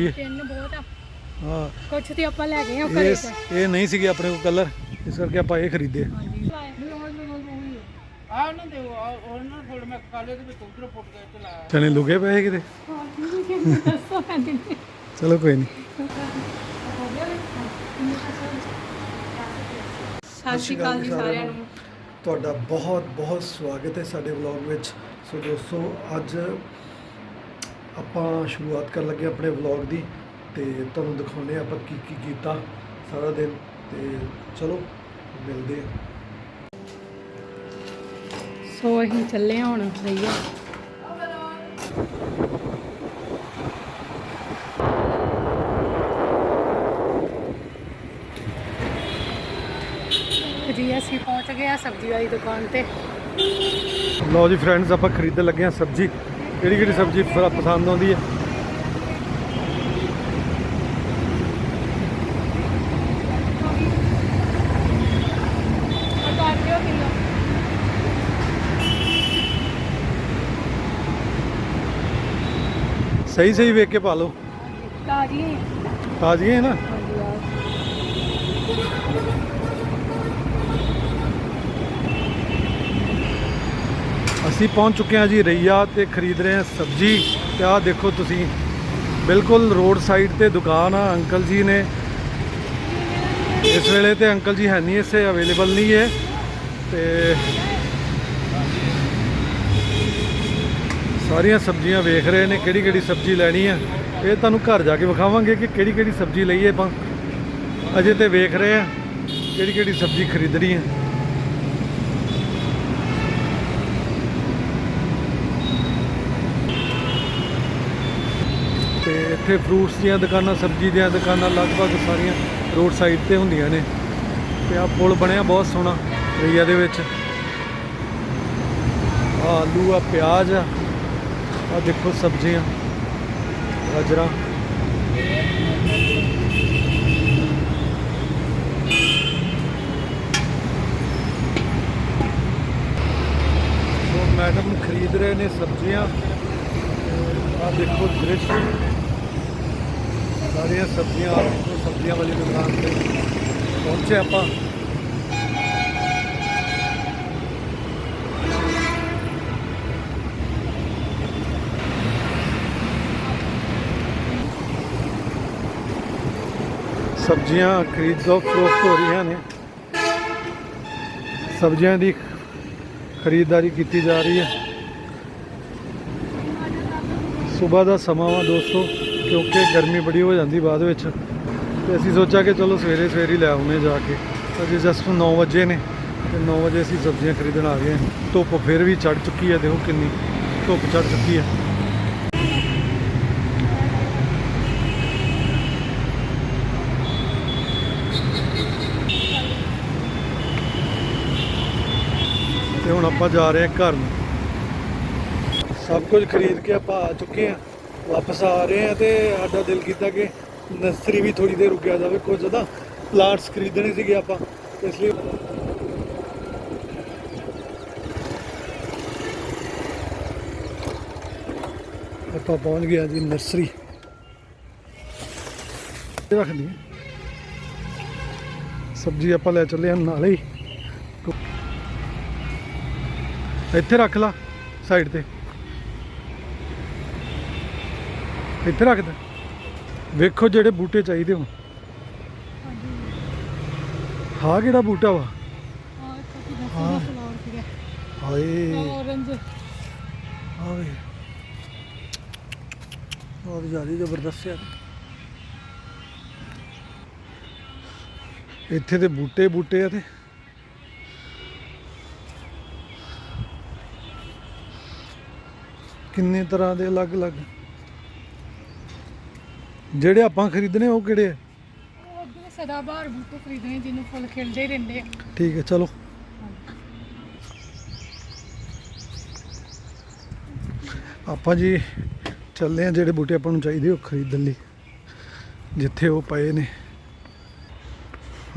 ਤਿੰਨ ਬਹੁਤ ਆ। ਹਾਂ। ਕੁਛ ਤੇ ਆਪਾਂ ਲੈ ਗਏ ਆ ਘਰੇ ਇਹ ਇਹ ਨਹੀਂ ਸੀਗੇ ਆਪਣੇ ਕੋਲ ਕਲਰ ਇਸ ਕਰਕੇ ਆਪਾਂ ਇਹ ਖਰੀਦੇ ਆ। ਉਹਨਾਂ ਦੇ ਉਹ- ਉਹਨਾਂ ਥੋੜੇ ਮੈਂ ਕਾਲੇ ਦੇ ਵਿੱਚ ਉਧਰ ਪੁੱਟ ਕੇ ਤੇ ਲਾਇਆ। ਚਣੇ ਲੁਕੇ ਪਏ ਕਿਤੇ? ਦੱਸੋ ਮੈਂ ਦਿੰਦੀ ਚਲੋ ਕੋਈ ਨਹੀਂ। ਸਤਿ ਸ਼੍ਰੀ ਅਕਾਲ ਜੀ ਸਾਰਿਆਂ ਨੂੰ। ਤੁਹਾਡਾ ਬਹੁਤ ਬਹੁਤ ਸਵਾਗਤ ਹੈ ਸਾਡੇ ਵਲੌਗ ਵਿੱਚ। ਸੋ ਦੋਸਤੋ ਅੱਜ ਆਪਾਂ ਸ਼ੁਰੂਆਤ ਕਰਨ ਲੱਗੇ ਆਪਣੇ ਵਲੌਗ ਦੀ ਤੇ ਤੁਹਾਨੂੰ ਦਿਖਾਉਂਦੇ ਹਾਂ ਆਪਾਂ ਕੀ ਕੀ ਕੀਤਾ ਸਾਰਾ ਦਿਨ ਤੇ ਚਲੋ ਮਿਲਦੇ ਹਾਂ। ਸੋ ਅਸੀਂ ਚੱਲੇ ਹਾਂ ਹੁਣ ਰਈਆ ਜੀ ਅਸੀਂ ਪਹੁੰਚ ਗਏ ਆ ਸਬਜ਼ੀ ਵਾਲੀ ਦੁਕਾਨ ਤੇ। ਲਓ ਜੀ ਫਰੈਂਡਸ ਆਪਾਂ ਖਰੀਦਣ ਲੱਗੇ ਹਾਂ ਸਬਜ਼ੀ। ਕਿਹੜੀ ਕਿਹੜੀ ਸਬਜ਼ੀ ਪਸੰਦ ਆਉਂਦੀ ਹੈ? ਸਹੀ ਸਹੀ ਵੇਖ ਕੇ ਪਾ ਲਓ। ਤਾਜੀ ਤਾਜ਼ੀਆਂ ਹੈ ਨਾ? ਅਸੀਂ ਪਹੁੰਚ ਚੁੱਕੇ ਹਾਂ ਜੀ ਰਈਆ ਤੇ ਖਰੀਦ ਰਹੇ ਹਾਂ ਸਬਜ਼ੀ ਤੇ ਆਹ ਦੇਖੋ ਤੁਸੀਂ, ਬਿਲਕੁਲ ਰੋਡ ਸਾਈਡ ਤੇ ਦੁਕਾਨ ਆ, ਅੰਕਲ ਜੀ ਨੇ। ਇਸ ਵੇਲੇ ਤੇ ਅੰਕਲ ਜੀ ਹੈ ਨਹੀਂ ਇਸੇ ਅਵੇਲੇਬਲ ਨਹੀਂ ਹੈ। ਤੇ ਸਾਰੀਆਂ ਸਬਜ਼ੀਆਂ ਵੇਖ ਰਹੇ ਨੇ, ਕਿਹੜੀ ਕਿਹੜੀ ਸਬਜ਼ੀ ਲੈਣੀ ਹੈ ਇਹ ਤੁਹਾਨੂੰ ਘਰ ਜਾ ਕੇ ਵਿਖਾਵਾਂਗੇ ਕਿ ਕਿਹੜੀ ਕਿਹੜੀ ਸਬਜ਼ੀ ਲਈਏ ਆਪਾਂ। ਅਜੇ ਤੇ ਵੇਖ ਰਹੇ ਆ ਕਿਹੜੀ ਕਿਹੜੀ ਸਬਜ਼ੀ ਖਰੀਦਣੀ ਹੈ ਤੇ ਇੱਥੇ ਫਰੂਟਸ ਦੀਆਂ ਦੁਕਾਨਾਂ, ਸਬਜ਼ੀ ਦੀਆਂ ਦੁਕਾਨਾਂ ਲਗਭਗ ਸਾਰੀਆਂ ਰੋਡ ਸਾਈਡ ਤੇ ਹੁੰਦੀਆਂ ਨੇ। ਤੇ ਆਹ ਪੁਲ ਬਣਿਆ ਬਹੁਤ ਸੋਹਣਾ ਏਰੀਆ ਦੇ ਵਿੱਚ। ਆਹ ਆਲੂ ਆ ਪਿਆਜ਼ ਆ ਆਹ ਦੇਖੋ ਸਬਜ਼ੀਆਂ, ਗਾਜਰਾਂ। ਮੈਡਮ ਖਰੀਦ ਰਹੇ ਨੇ ਸਬਜ਼ੀਆਂ। ਆ ਦੇਖੋ ਦ੍ਰਿਸ਼। ਸਾਰੀਆਂ ਸਬਜ਼ੀਆਂ ਆ ਸਬਜ਼ੀਆਂ ਵਾਲੀ ਦੁਕਾਨ ਤੇ ਪਹੁੰਚੇ ਆਪਾਂ। ਸਬਜ਼ੀਆਂ ਖਰੀਦੋ, ਫਰੋਖਤ ਹੋ ਰਹੀਆਂ ਨੇ। ਸਬਜ਼ੀਆਂ ਦੀ ਖਰੀਦਦਾਰੀ ਕੀਤੀ ਜਾ ਰਹੀ ਹੈ। ਸਵੇਰ ਦਾ ਸਮਾਂ ਵਾ ਦੋਸਤੋ। ਕਿਉਂਕਿ ਗਰਮੀ ਬੜੀ ਹੋ ਜਾਂਦੀ ਬਾਅਦ ਵਿੱਚ। ਤੇ ਅਸੀਂ ਸੋਚਿਆ ਕਿ ਚਲੋ ਸਵੇਰੇ ਸਵੇਰੇ ਹੀ ਲੈ ਆਉਂਦੇ ਜਾ ਕੇ। ਅਜੇ ਜਸਟ 9 ਵਜੇ ਨੇ, ਤੇ 9 ਵਜੇ ਅਸੀਂ ਸਬਜ਼ੀਆਂ ਖਰੀਦਣ ਆ ਗਏ ਹਾਂ। ਧੁੱਪ ਫਿਰ ਵੀ ਚੜ ਚੁੱਕੀ ਹੈ, ਦੇਖੋ ਕਿੰਨੀ ਧੁੱਪ ਚੜ ਚੁੱਕੀ ਹੈ। ਤੇ ਹੁਣ ਆਪਾਂ ਜਾ ਰਹੇ ਹਾਂ ਘਰ ਨੂੰ। ਸਭ ਕੁਝ ਖਰੀਦ ਕੇ ਆਪਾਂ ਆ ਚੁੱਕੇ ਹਾਂ। ਵਾਪਸ ਆ ਰਹੇ ਹਾਂ ਤੇ ਸਾਡਾ ਦਿਲ ਕੀਤਾ ਕਿ ਨਰਸਰੀ ਵੀ ਥੋੜੀ ਦੇਰ ਰੁਕਿਆ ਜਾਵੇ, ਕੁਝ ਜ਼ਿਆਦਾ ਪਲਾਂਟਸ ਖਰੀਦਣੇ ਸੀਗੇ ਆਪਾਂ, ਇਸ ਲਈ ਆਪਾਂ ਪਹੁੰਚ ਗਏ ਜੀ ਨਰਸਰੀ। ਰੱਖ ਲਈ ਸਬਜ਼ੀ ਆਪਾਂ ਲੈ ਚੱਲੇ ਹਾਂ ਨਾਲੇ ਹੀ। ਇੱਥੇ ਰੱਖ ਲਾ ਸਾਈਡ ਤੇ। ਇੱਥੇ ਰੱਖ ਦੇ ਵੇਖੋ ਜਿਹੜੇ ਬੂਟੇ ਚਾਹੀਦੇ ਹੋ ਹਾਂ ਕਿਹੜਾ ਬੂਟਾ ਵਾ? ਹਾਂ। ਹਾਏ। ਔਰੰਜ ਆ ਵੇ। ਬਹੁਤ ਜ਼ਿਆਦਾ ਜ਼ਬਰਦਸਤ ਹੈ ਇੱਥੇ ਤੇ ਬੂਟੇ ਬੂਟੇ ਆ ਤੇ। ਕਿੰਨੇ ਤਰ੍ਹਾਂ ਦੇ ਅਲੱਗ-ਅਲੱਗ। ਜਿਹੜੇ ਆਪਾਂ ਖਰੀਦਣੇ ਉਹ ਕਿਹੜੇ ਆ? ਉਧਰ ਸਦਾ ਬਾਹਰ ਬੂਟੇ ਖਰੀਦਣੇ ਜਿਹਨੂੰ ਫੁੱਲ ਖਿਲਦੇ ਹੀ ਰਹਿੰਦੇ ਆ। ਠੀਕ ਹੈ ਚਲੋ। ਆਪਾਂ ਜੀ ਚੱਲਦੇ ਆ ਜਿਹੜੇ ਬੂਟੇ ਆਪਾਂ ਨੂੰ ਚਾਹੀਦੇ ਉਹ ਖਰੀਦਣ ਲਈ। ਜਿੱਥੇ ਉਹ ਪਏ ਨੇ।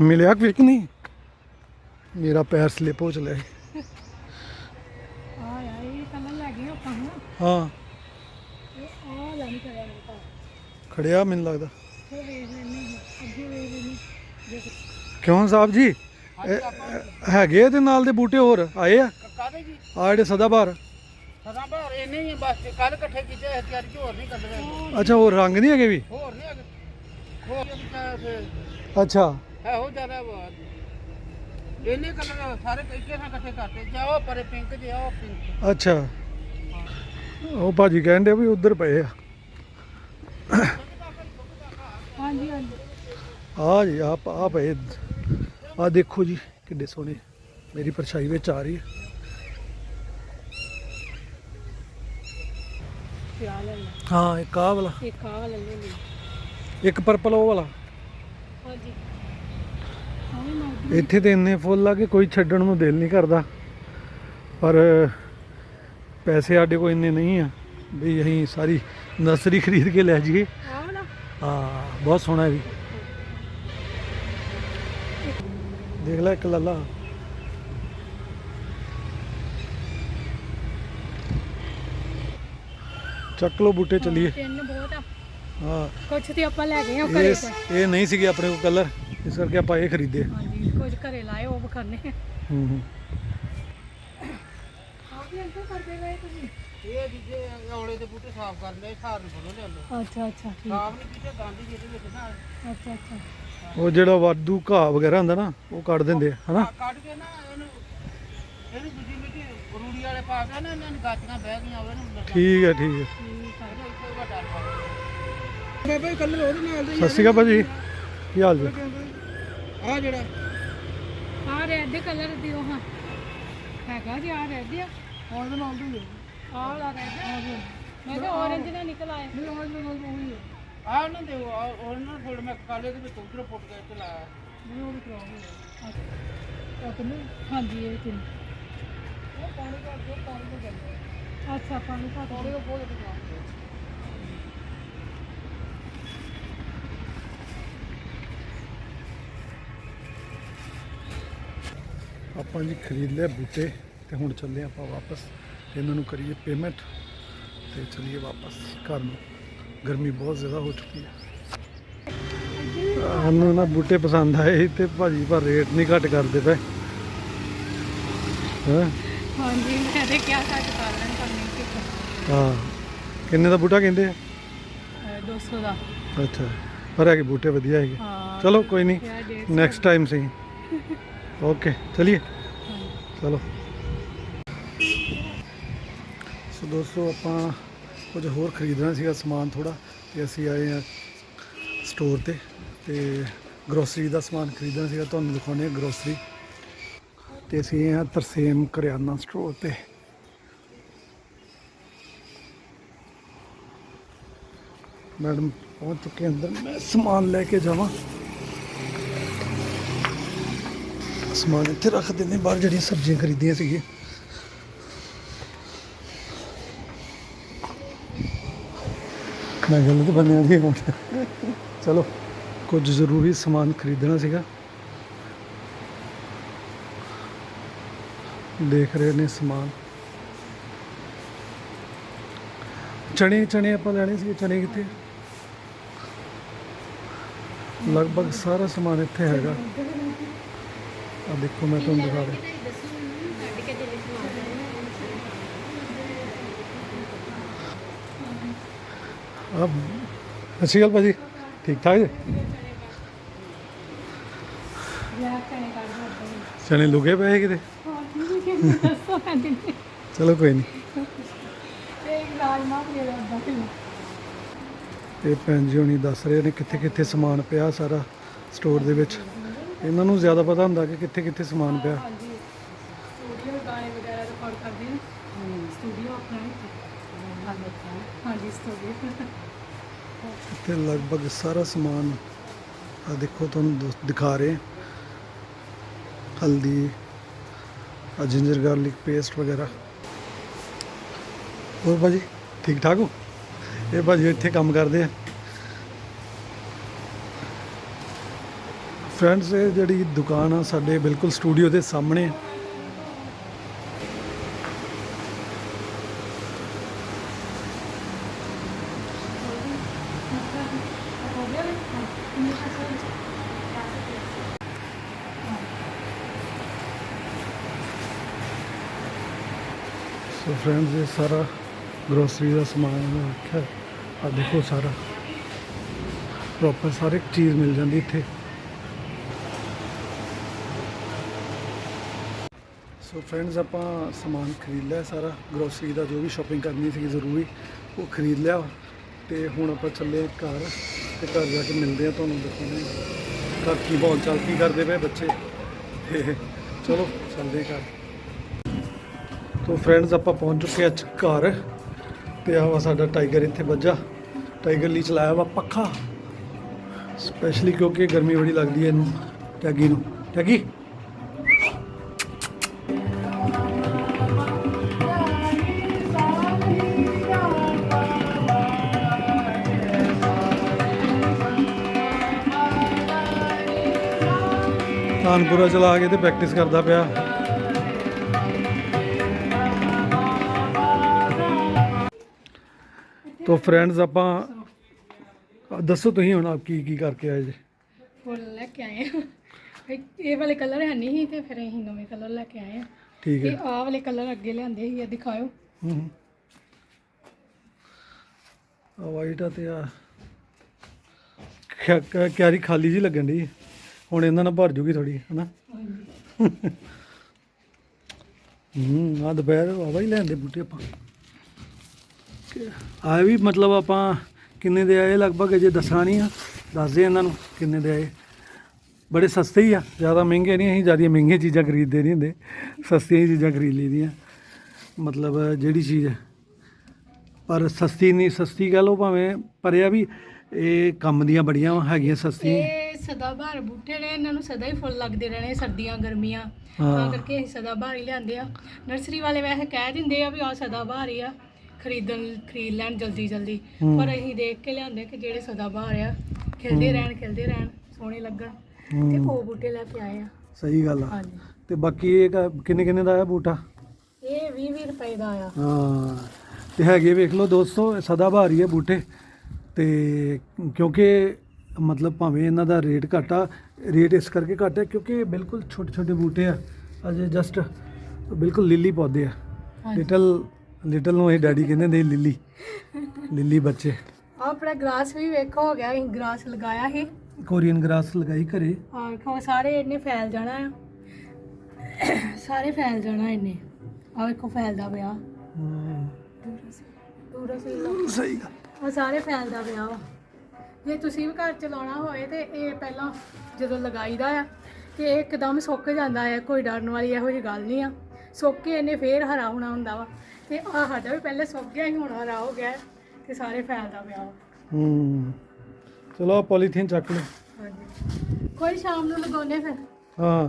ਮਿਲਿਆ ਕਿ ਨਹੀਂ? ਮੇਰਾ ਪੈਰ ਸਲਿਪ ਹੋ ਚਲਿਆ। ਆ ਯਾਰ ਇਹ ਗਏ ਆਪਾਂ ਹਾਂ। ਇਹ ਆ ਲੈਣੀ ਕਰਿਆ ਮੇਰੇ ਕੋਲ ਖੜਿਆ ਮੈਨੂੰ ਲੱਗਦਾ। ਕਿਉਂ ਸਾਹਿਬ ਜੀ? ਹੈਗੇ ਇਹਦੇ ਨਾਲ ਦੇ ਬੂਟੇ ਹੋਰ ਆਏ ਆ? ਕਾਦੇ ਜੀ? ਆ ਜਿਹੜੇ ਸਦਾਬਹਾਰ। ਸਦਾ ਬਾਹਰ ਇੰਨੇ ਹੀ ਆ ਬਸ ਕੱਲ ਇਕੱਠੇ ਕੀਤੇ ਹੋਏ ਤਿਆਰੀ ਚ ਹੋਰ ਨਹੀਂ ਕਰਦੇ ਅੱਛਾ ਹੋਰ ਰੰਗ ਨਹੀਂ ਹੈਗੇ ਵੀ? ਹੋਰ ਨਹੀਂ ਅਗੇ ਹੋਰ ਵੀ ਅੱਛਾ। ਹੈ ਹੋ ਜ਼ਿਆਦਾ ਇੰਨੇ ਕਲਰ ਸਾਰੇ ਇੱਕੇ ਨਾਲ ਇਕੱਠੇ ਕਰਤੇ। ਜਾਓ ਪਰੇ ਪਿੰਕ ਜੇ ਆਓ ਪਿੰਕ ਅੱਛਾ। ਉਹ ਭਾਜੀ ਕਹਿੰਦੇ ਵੀ ਉਧਰ ਪਏ ਆ ਹਾਂਜੀ ਹਾਂਜੀ ਆ ਜੀ ਆ ਆ ਪਏ ਆ ਦੇਖੋ ਜੀ ਕਿੱਡੇ ਸੋਹਣੇ। ਮੇਰੀ ਪਰਛਾਈ ਵਿੱਚ ਆ ਰਹੀ ਹੈ। ਹਾਂ ਇੱਕ ਆਹ ਵਾਲਾ। ਇੱਕ ਆਹ ਲੈ ਲੈ ਲਈ ਇੱਕ ਪਰਪਲ ਉਹ ਵਾਲਾ। ਹਾਂਜੀ ਇੱਥੇ ਤੇ ਇੰਨੇ ਫੁੱਲ ਆ ਕਿ ਕੋਈ ਛੱਡਣ ਨੂੰ ਦਿਲ ਨਹੀਂ ਕਰਦਾ। ਪਰ ਪੈਸੇ ਸਾਡੇ ਕੋਲ ਇੰਨੇ ਨਹੀਂ ਆ। ਵੀ ਅਸੀਂ ਸਾਰੀ ਨਰਸਰੀ ਖਰੀਦ ਕੇ ਲੈ ਜਾਈਏ। ਵਾਲਾ। ਹਾਂ ਬਹੁਤ ਸੋਹਣਾ ਹੈ ਵੀ ਦੇਖ ਲੈ ਇੱਕ ਲੱਲਾ। ਚੱਕ ਲੋ ਬੂਟੇ ਚੱਲੀਏ। ਤਿੰਨ ਬਹੁਤ ਆ। ਹਾਂ। ਕੁਛ ਤੇ ਆਪਾਂ ਲੈ ਗਏ ਆ ਘਰੇ ਇਹ ਚ ਇਹ ਨਹੀਂ ਸੀਗੇ ਆਪਣੇ ਕੋਲ ਕਲਰ ਇਸ ਕਰਕੇ ਆਪਾਂ ਇਹ ਖਰੀਦੇ। ਹਾਂਜੀ ਕੁਝ ਘਰੇ ਲਾਏ ਉਹ ਬਖਰਨੇ ਹੂੰ ਹੂੰ। ਆਪ ਵੀ ਅੰਕਲ ਕਰਦੇ ਗਏ ਤੁਸੀਂ? ਇਹ ਜਿੱਦੇ ਔਲੇ ਦੇ ਬੂਟੇ ਸਾਫ਼ ਕਰਨ ਸਾਰ ਨੂੰ ਬੋਲੋ ਲੈ ਲਓ ਅੱਛਾ ਅੱਛਾ ਠੀਕ। ਸਾਫ਼ ਨਹੀਂ ਕੀਤੇ ਗਾਂਧੀ ਜੀ ਦੇ ਵਿੱਚ ਨਾ। ਅੱਛਾ ਅੱਛਾ। ਉਹ ਜਿਹੜਾ ਵਾਧੂ ਘਾਹ ਵਗੈਰਾ ਹੁੰਦਾ ਨਾ ਉਹ ਕੱਢ ਦਿੰਦੇ ਆ ਹਨਾ? ਆਹ ਕੱਢ ਕੇ ਨਾ ਇਹਨੂੰ ਇਹਨੂੰ ਦੂਜੀ ਮਿੱਟੀ ਰੂੜੀ ਵਾਲੇ ਪਾ ਕੇ ਨਾ ਇਹਨਾਂ ਨੂੰ ਗਾਚੀਆਂ ਬਹਿ ਗਈਆਂ ਉਹਨੂੰ ਲੱਗਾ ਠੀਕ ਹੈ ਠੀਕ ਹੈ। ਆ ਬੇਬੇ ਕਲਰ ਉਹਦੇ ਨਾਲ ਸਤਿ ਸ਼੍ਰੀ ਅਕਾਲ ਭਾਜੀ। ਕੀ ਹਾਲ ਜੀ? ਆ ਜਿਹੜਾ। ਆ ਰੈੱਡ ਕਲਰ ਦੀ ਉਹ ਹਾਂ ਹੈਗਾ ਜੀ ਆ ਰੈੱਡ ਆ। ਉਹਦੇ ਨਾਲ ਦੀ ਆਹ ਵਾਲਾ ਰੈੱਡ ਮੈਂ ਕਿਹਾ orange ਨਾ ਨਿਕਲ ਆਏ ਨਹੀਂ ਉਹਦੇ ਨਾਲ ਉਹੀ ਆ ਉਹਨਾਂ ਦੇ ਉਹ- ਆਹ ਉਹਨਾਂ ਨੂੰ ਥੋੜਾ ਮੈਂ ਕਾਲੇ ਦੇ ਵਿੱਚ ਉਧਰ ਪੁੱਟ ਕੇ ਇੱਥੇ ਲਾਇਆ। ਨਹੀਂ ਉਹ ਵੀ ਕਰਾਉਂਗੇ ਆ। ਕਿੰਨੇ ਹਾਂਜੀ ਇਹ ਤਿੰਨ। ਉਹ ਪਾਣੀ ਦਾ ਜੋ ਪਾਣੀ ਦਾ ਜਾਂਦਾ ਅੱਛਾ ਪਾਣੀ ਪਾ ਪਾਣੀ ਦਾ ਬਹੁਤ ਜ਼ਿਆਦਾ ਆਪਾਂ ਜੀ ਖਰੀਦ ਲਿਆ ਬੂਟੇ ਤੇ ਹੁਣ ਚੱਲੇ ਆਪਾਂ ਵਾਪਸ। ਇਹਨਾਂ ਨੂੰ ਕਰੀਏ ਪੇਮੈਂਟ ਤੇ ਚਲੀਏ ਵਾਪਸ ਘਰ ਨੂੰ। ਗਰਮੀ ਬਹੁਤ ਜ਼ਿਆਦਾ ਹੋ ਚੁੱਕੀ ਹੈ। ਸਾਨੂੰ ਨਾ ਬੂਟੇ ਪਸੰਦ ਆਏ ਤੇ ਭਾਜੀ ਪਰ ਰੇਟ ਨਹੀਂ ਘੱਟ ਕਰਦੇ ਪਏ। ਹਾਂ? ਹਾਂਜੀ ਮੈਂ ਤੇ ਕਿਹਾ ਸੱਚ ਕਰ ਲੈਣ ਪਰ ਨਹੀਂ ਕੀਤਾ ਹਾਂ। ਕਿੰਨੇ ਦਾ ਬੂਟਾ ਕਹਿੰਦੇ ਆ? ਅਹ 200 ਦਾ। ਅੱਛਾ। ਪਰ ਹੈਗੇ ਬੂਟੇ ਵਧੀਆ ਹੈਗੇ। ਚਲੋ ਕੋਈ ਨਹੀਂ। ਨੈਕਸਟ ਟਾਈਮ ਸਹੀ। ਓਕੇ ਚਲਿਏ। ਚਲੋ। ਸੋ ਦੋਸਤੋ ਆਪਾਂ ਕੁਝ ਹੋਰ ਖਰੀਦਣਾ ਸੀਗਾ ਸਮਾਨ ਥੋੜਾ ਤੇ ਅਸੀਂ ਆਏ ਆ ਸਟੋਰ ਤੇ ਤੇ ਗਰੋਸਰੀ ਦਾ ਸਮਾਨ ਖਰੀਦਣਾ ਸੀਗਾ, ਤੁਹਾਨੂੰ ਦਿਖਾਉਂਦੇ ਆ ਗਰੋਸਰੀ ਤੇ ਅਸੀਂ ਆਏ ਆ ਤਰਸੇਮ ਕਰਿਆਨਾ ਸਟੋਰ ਤੇ। ਮੈਡਮ, ਪਹੁੰਚ ਚੁੱਕੇ ਅੰਦਰ। ਮੈਂ ਸਮਾਨ ਲੈ ਕੇ ਜਾਵਾਂ। ਸਮਾਨ ਇੱਥੇ ਰੱਖ ਦਿੰਦੇ ਬਾਹਰ ਜਿਹੜੀਆਂ ਸਬਜ਼ੀਆਂ ਖਰੀਦੀਆਂ ਸੀਗੀਆਂ। ਮੈਂ ਗਲਤ ਬੰਨਿਆ ਦੀ ਹੁਣ ਚਲੋ, ਕੁਝ ਜ਼ਰੂਰੀ ਸਮਾਨ ਖਰੀਦਣਾ ਸੀਗਾ। ਦੇਖ ਰਹੇ ਨੇ ਸਮਾਨ। ਚਣੇ ਚਣੇ ਆਪਾਂ ਲੈਣੇ ਸੀਗੇ ਚਣੇ ਕਿੱਥੇ? ਲਗਭਗ ਸਾਰਾ ਸਮਾਨ ਇੱਥੇ ਹੈਗਾ। ਆ ਦੇਖੋ, ਮੈਂ ਤੁਹਾਨੂੰ ਦਿਖਾ ਰਿਹਾ। ਸਤਿ ਸ਼੍ਰੀ ਅਕਾਲ ਭਾਜੀ। ਠੀਕ ਠਾਕ ਜੀ? ਚਣੇ ਲੁਕੇ ਪਏ ਕਿਤੇ? ਚਲੋ ਕੋਈ ਨਹੀਂ ਇਹ ਭੈਣ ਜੀ ਹੁਣੀ ਦੱਸ ਰਹੇ ਨੇ ਕਿੱਥੇ ਕਿੱਥੇ ਸਮਾਨ ਪਿਆ ਸਾਰਾ ਸਟੋਰ ਦੇ ਵਿੱਚ। ਇਹਨਾਂ ਨੂੰ ਜ਼ਿਆਦਾ ਪਤਾ ਹੁੰਦਾ ਕਿ ਕਿੱਥੇ ਕਿੱਥੇ ਸਮਾਨ ਪਿਆ ਹਾਂਜੀ ਸਟੂਡੀਓ ਗਾਣੇ ਵਗੈਰਾ ਰਿਕਾਰਡ ਕਰਦੇ ਨੇ ਸਟੂਡੀਓ ਆਪਣਾ ਹੈ ਹਾਂਜੀ ਸਟੂਡੀਓ ਇੱਥੇ ਲਗਭਗ ਸਾਰਾ ਸਮਾਨ ਆ ਦੇਖੋ, ਤੁਹਾਨੂੰ ਦ- ਦਿਖਾ ਰਹੇ ਹਲਦੀ ਆ ਜਿੰਜਰ ਗਾਰਲਿਕ ਪੇਸਟ ਵਗੈਰਾ। ਹੋਰ ਭਾਜੀ, ਠੀਕ ਠਾਕ ਹੋ? ਇਹ ਭਾਜੀ ਇੱਥੇ ਕੰਮ ਕਰਦੇ ਆ। ਫਰੈਂਡਸ ਇਹ ਜਿਹੜੀ ਦੁਕਾਨ ਆ, ਸਾਡੇ ਬਿਲਕੁਲ ਸਟੂਡੀਓ ਦੇ ਸਾਹਮਣੇ ਆ ਸੋ ਫਰੈਂਡਸ ਇਹ ਸਾਰਾ ਗਰੋਸਰੀ ਦਾ ਸਮਾਨ ਮੈਂ ਰੱਖਿਆ ਆ ਦੇਖੋ ਸਾਰਾ। ਪ੍ਰੋਪਰ ਸਾਰੇ ਚੀਜ਼ ਮਿਲ ਜਾਂਦੀ ਇੱਥੇ। ਸੋ ਫਰੈਂਡਸ ਆਪਾਂ ਸਮਾਨ ਖਰੀਦ ਲਿਆ ਸਾਰਾ। ਗਰੋਸਰੀ ਦਾ ਜੋ ਵੀ ਸ਼ਾਪਿੰਗ ਕਰਨੀ ਸੀ ਜ਼ਰੂਰੀ, ਉਹ ਖਰੀਦ ਲਿਆ। ਤੇ ਹੁਣ ਆਪਾਂ ਚੱਲੇ ਘਰ ਤੇ ਘਰ ਜਾ ਕੇ ਮਿਲਦੇ ਆ ਤੁਹਾਨੂੰ ਦਿਖਾਉਂਦੇ ਘਰ ਕੀ ਬੋਲ ਚਾਲ, ਕੀ ਕਰਦੇ ਪਏ ਬੱਚੇ? ਤੇ ਚਲੋ, ਚੱਲਦੇ ਘਰ। ਤੋ ਫਰੈਂਡਸ ਆਪਾਂ ਪਹੁੰਚ ਚੁੱਕੇ ਅੱਜ ਘਰ ਤੇ ਆਹ ਵਾ ਸਾਡਾ ਟਾਈਗਰ ਇੱਥੇ ਵੱਜਾ। ਟਾਈਗਰ ਲਈ ਚਲਾਇਆ ਵਾ ਪੱਖਾ। ਸਪੈਸ਼ਲੀ ਕਿਉਂਕਿ ਗਰਮੀ ਬੜੀ ਲੱਗਦੀ ਹੈ ਇਹਨੂੰ, ਟੈਗੀ ਨੂੰ। ਟੈਗੀ? ਤਾਨਪੁਰਾ ਚਲਾ ਕੇ ਤੇ ਪ੍ਰੈਕਟਿਸ ਕਰਦਾ ਪਿਆ। ਤੋ ਫਰੈਂਡਸ ਆਪਾਂ ਦੱਸੋ ਤੁਸੀਂ ਹੁਣ ਆਪ ਕੀ ਕੀ ਕਰਕੇ ਆਏ ਜੇ? ਫੁੱਲ ਲੈ ਕੇ ਆਏ ਆ। ਇਹ- ਇਹ ਵਾਲੇ ਕਲਰ ਹੈ ਨਹੀਂ ਸੀ ਤੇ ਫਿਰ ਅਸੀਂ ਨਵੇਂ ਕਲਰ ਲੈ ਕੇ ਆਏ ਆ। ਠੀਕ ਤੇ ਹੈ ਆਹ ਵਾਲੇ ਕਲਰ ਅੱਗੇ ਲਿਆਂਦੇ ਸੀ ਇਹ ਦਿਖਾਓ ਹੂੰ ਆ ਵਾਈਟ ਆ ਤੇ ਆ ਕਿਆ- ਕਿਆ- ਕਿਆਰੀ ਖਾਲੀ ਜੀ ਲੱਗਣ ਦੀ ਹੁਣ ਇਹਨਾਂ ਨਾਲ ਭਰ ਜੂਗੀ ਥੋੜੀ ਹਨਾ? ਹੂੰ ਆ ਦੁਪਹਿਰ ਆਵਾ ਹੀ ਲੈਂਦੇ ਬੂਟੇ ਆਪਾਂ। ਆ ਵੀ ਮਤਲਬ ਆਪਾਂ ਕਿੰਨੇ ਦੇ ਆਏ ਲਗਭਗ ਅਜੇ ਦੱਸਣਾ ਨਹੀਂ ਆ। ਦੱਸਦੇ ਇਹਨਾਂ ਨੂੰ ਕਿੰਨੇ ਦੇ ਆਏ। ਬੜੇ ਸਸਤੇ ਹੀ ਆ ਜ਼ਿਆਦਾ ਮਹਿੰਗੇ ਨਹੀਂ ਅਸੀਂ ਜ਼ਿਆਦਾ ਮਹਿੰਗੀਆਂ ਚੀਜ਼ਾਂ ਖਰੀਦਦੇ ਨਹੀਂ ਹੁੰਦੇ। ਸਸਤੀਆਂ ਹੀ ਚੀਜ਼ਾਂ ਖਰੀਦ ਲਈਦੀਆਂ। ਮਤਲਬ ਜਿਹੜੀ ਚੀਜ਼ ਪਰ ਸਸਤੀ ਨਹੀਂ ਸਸਤੀ ਕਹ ਲਓ ਭਾਵੇਂ ਪਰ ਇਹ ਆ ਵੀ ਇਹ ਕੰਮ ਦੀਆਂ ਬੜੀਆਂ ਹੈਗੀਆਂ ਸਸਤੀਆਂ। ਇਹ ਸਦਾਬਹਾਰ ਬੂਟੇ ਨੇ ਇਹਨਾਂ ਨੂੰ ਸਦਾ ਹੀ ਫੁੱਲ ਲੱਗਦੇ ਰਹਿਣੇ ਸਰਦੀਆਂ ਗਰਮੀਆਂ। ਤਾਂ ਕਰਕੇ ਅਸੀਂ ਸਦਾਬਹਾਰ ਹੀ ਲਿਆਂਦੇ ਆ। ਨਰਸਰੀ ਵਾਲੇ ਵੈਸੇ ਕਹਿ ਦਿੰਦੇ ਆ ਵੀ ਆ ਸਦਾਬਹਾਰ ਹੀ ਆ। ਖਰੀਦਣ ਖਰੀਦ ਲੈਣ ਜਲਦੀ ਜਲਦੀ। ਹੂੰ। ਪਰ ਅਸੀਂ ਦੇਖ ਕੇ ਲਿਆਂਦੇ ਕਿ ਜਿਹੜੇ ਸਦਾਬਹਾਰ ਆ ਖਿਲਦੇ ਰਹਿਣ ਖਿਲਦੇ ਰਹਿਣ ਸੋਹਣੇ ਲੱਗਣ। ਤੇ ਹੂੰ ਉਹ ਬੂਟੇ ਲੈ ਕੇ ਆਏ ਆ। ਸਹੀ ਗੱਲ ਆ। ਹਾਂਜੀ। ਤੇ ਬਾਕੀ ਇਹ ਕਿੰਨੇ ਕਿੰਨੇ ਦਾ ਆਇਆ ਬੂਟਾ? ਇਹ 20 20 ਰੁਪਏ ਦਾ ਆ। ਹਾਂ। ਤੇ ਹੈਗੇ ਵੇਖ ਲਓ ਦੋਸਤੋ ਇਹ ਸਦਾ ਬਹਾਰੀ ਹੈ ਬੂਟੇ। ਤੇ ਕਿਉਂਕਿ ਮਤਲਬ ਭਾਵੇਂ ਇਹਨਾਂ ਦਾ ਰੇਟ ਘੱਟ ਆ ਰੇਟ ਇਸ ਕਰਕੇ ਘੱਟ ਹੈ ਕਿਉਂਕਿ ਇਹ ਬਿਲਕੁਲ ਛੋਟੇ ਛੋਟੇ ਬੂਟੇ ਆ। ਅਜੇ ਜਸਟ ਬਿਲਕੁਲ ਲਿਲੀ ਪੌਦੇ ਆ। ਹਾਂਜੀ। ਲਿਟਲ ਲਿਟਲ ਨੂੰ ਇਹ ਡੈਡੀ ਕਹਿੰਦੇ ਨੇ ਲਿਲੀ। ਲਿਲੀ ਬੱਚੇ। ਆਹ ਆਪਣਾ ਗ੍ਰਾਸ ਵੀ ਵੇਖੋ ਹੋ ਗਿਆ ਅਸੀਂ ਗ੍ਰਾਸ ਲਗਾਇਆ ਸੀ। ਕੋਰੀਅਨ ਗ੍ਰਾਸ ਲਗਾਈ ਘਰੇ। ਆ ਵੇਖੋ ਸਾਰੇ ਇਹਨੇ ਫੈਲ ਜਾਣਾ ਆ। ਸਾਰੇ ਫੈਲ ਜਾਣਾ ਇਹਨੇ ਆ ਵੇਖੋ ਫੈਲਦਾ ਪਿਆ। ਹਮ, ਪੂਰਾ ਸੀ ਸਹੀ ਗੱਲ। ਆ ਸਾਰੇ ਫੈਲਦਾ ਪਿਆ ਵਾ। ਜੇ ਤੁਸੀਂ ਵੀ ਘਰ ਚ ਲਾਉਣਾ ਹੋਏ ਤੇ ਇਹ ਪਹਿਲਾਂ ਜਦੋਂ ਲਗਾਈਦਾ ਆ ਤੇ ਇਹ ਇੱਕਦਮ ਸੁੱਕ ਜਾਂਦਾ ਹੈ ਕੋਈ ਡਰਨ ਵਾਲੀ ਇਹੋ ਜਿਹੀ ਗੱਲ ਨਹੀਂ ਆ। ਸੁੱਕ ਕੇ ਇਹਨੇ ਫੇਰ ਹਰਾ ਹੋਣਾ ਹੁੰਦਾ ਵਾ। ਤੇ ਆ ਸਾਡਾ ਵੀ ਪਹਿਲੇ ਸੁੱਕ ਗਿਆ ਸੀ ਹੁਣ ਹਰਾ ਹੋ ਗਿਆ ਤੇ ਸਾਰੇ ਫੈਲਦਾ ਪਿਆ ਵਾ। ਹੂੰ। ਚਲੋ ਪੋਲੀਥੀਨ ਚੱਕ ਲਓ। ਹਾਂਜੀ। ਕੋਈ ਸ਼ਾਮ ਨੂੰ ਲਗਾਉਨੇ ਫਿਰ। ਹਾਂ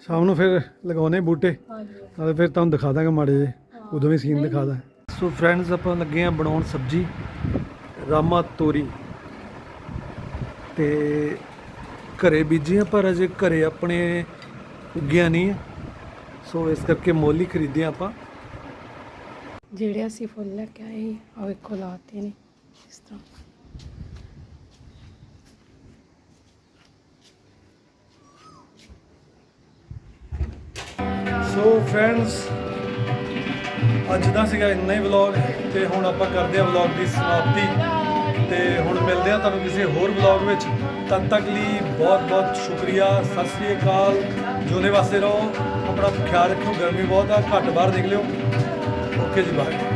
ਸ਼ਾਮ ਨੂੰ ਫਿਰ ਲਗਾਉਣੇ ਬੂਟੇ। ਹਾਂਜੀ। ਨਾਲੇ ਫਿਰ ਤੁਹਾਨੂੰ ਦਿਖਾ ਦਾਂਗੇ ਮਾੜੇ ਜੇ ਉਦੋਂ ਵੀ ਸੀਨ ਦਿਖਾ ਦਾਂ ਸੋ ਫਰੈਂਡਸ ਆਪਾਂ ਲੱਗੇ ਆ ਬਣਾਉਣ ਸਬਜੀ। ਰਾਮਾ ਤੋਰੀ। ਤੇ ਘਰੇ ਬੀਜੀਆਂ ਪਰ ਅਜੇ ਘਰੇ ਆਪਣੇ ਉੱਗੀਆਂ ਨਹੀਂ ਆ। ਸੋ ਇਸ ਕਰਕੇ ਮੁੱਲ ਖਰੀਦੇ ਆਪਾਂ। ਜਿਹੜੇ ਅਸੀਂ ਫੁੱਲ ਲੈ ਕੇ ਆਏ ਆਹ ਵੇਖੋ ਲਾਤੇ ਨੇ ਇਸ ਤਰ੍ਹਾਂ। ਸੋ ਫਰੈਂਡਸ ਅੱਜ ਦਾ ਸੀਗਾ ਇੰਨਾ ਹੀ ਵਲੌਗ ਤੇ ਹੁਣ ਆਪਾਂ ਕਰਦੇ ਆ ਵਲੌਗ ਦੀ ਸਮਾਪਤੀ। ਤੇ ਹੁਣ ਮਿਲਦੇ ਆ ਤੁਹਾਨੂੰ ਕਿਸੇ ਹੋਰ ਵਲੌਗ ਵਿੱਚ। ਤਦ ਤੱਕ ਲਈ ਬਹੁਤ ਬਹੁਤ ਸ਼ੁਕਰੀਆ। ਸਤਿ ਸ੍ਰੀ ਅਕਾਲ। ਜੋਨੇ ਵਾਸਤੇ ਰਹੋ। ਆਪਣਾ ਖਿਆਲ ਰੱਖਿਓ ਗਰਮੀ ਬਹੁਤ ਆ ਘੱਟ ਬਾਹਰ ਨਿਕਲਿਓ। ਓਕੇ ਜੀ ਬਾਏ